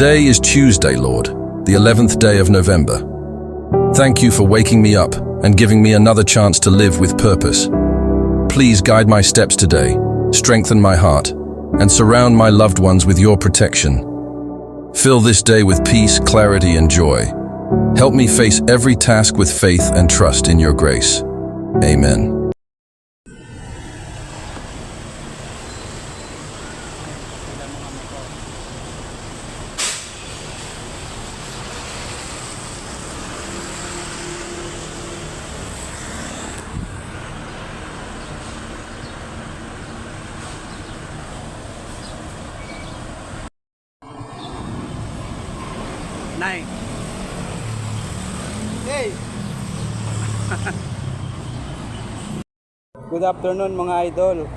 Today is Tuesday, Lord, the 11th day of November. Thank you for waking me up and giving me another chance to live with purpose. Please guide my steps today, strengthen my heart, and surround my loved ones with your protection. Fill this day with peace, clarity, and joy. Help me face every task with faith and trust in your grace. Amen. Nay. Hey! Good afternoon mga idol.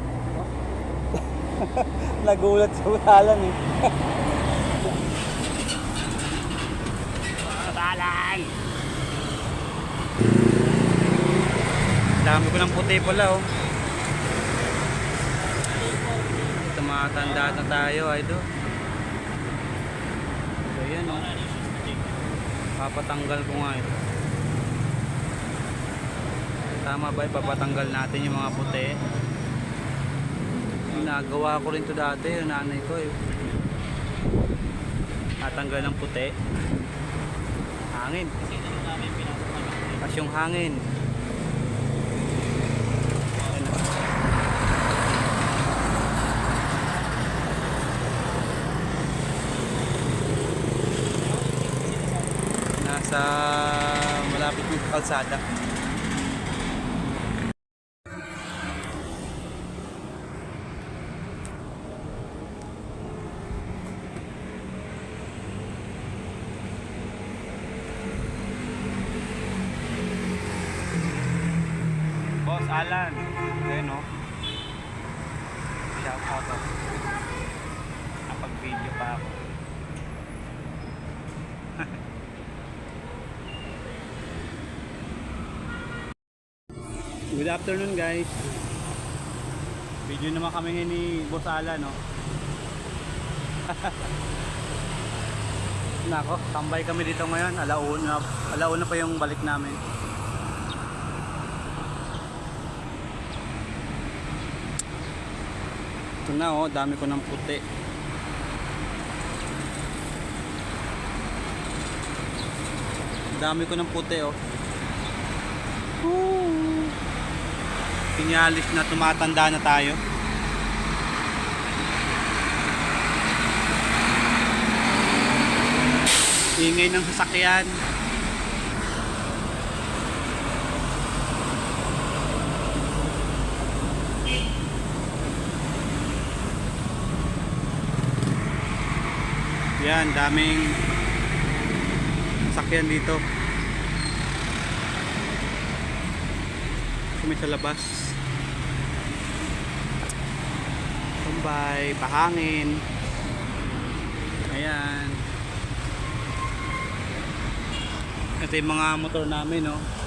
Nagulat sa ulalan eh. Ulalan! Dami ko ng puti pala oh. Tumatanda na tayo idol. So yan oh. Papatanggal ko nga ito. Tama ba ipapatanggal natin yung mga puti? Nagawa ko rin to dati, yung nanay ko eh. Natanggal ng puti. Hangin. Tapos yung hangin. Ayun. Nasa malapit ng kalsada. Boss Alan. Ayun no. Shout out Good afternoon guys. Video naman kami ngayon ni Boss Alan no. Nako, tambay kami dito ngayon. Alauna, alauna pa yung balik namin. Ito na oh, dami ko ng puti. Dami ko ng puti oh. Woo! Pinyalis na tumatanda na tayo. Ingay ng sasakyan. Yan, daming sakyan dito. Kami sa labas. Tumbay, pahangin. Ayan. Ito yung mga motor namin, no.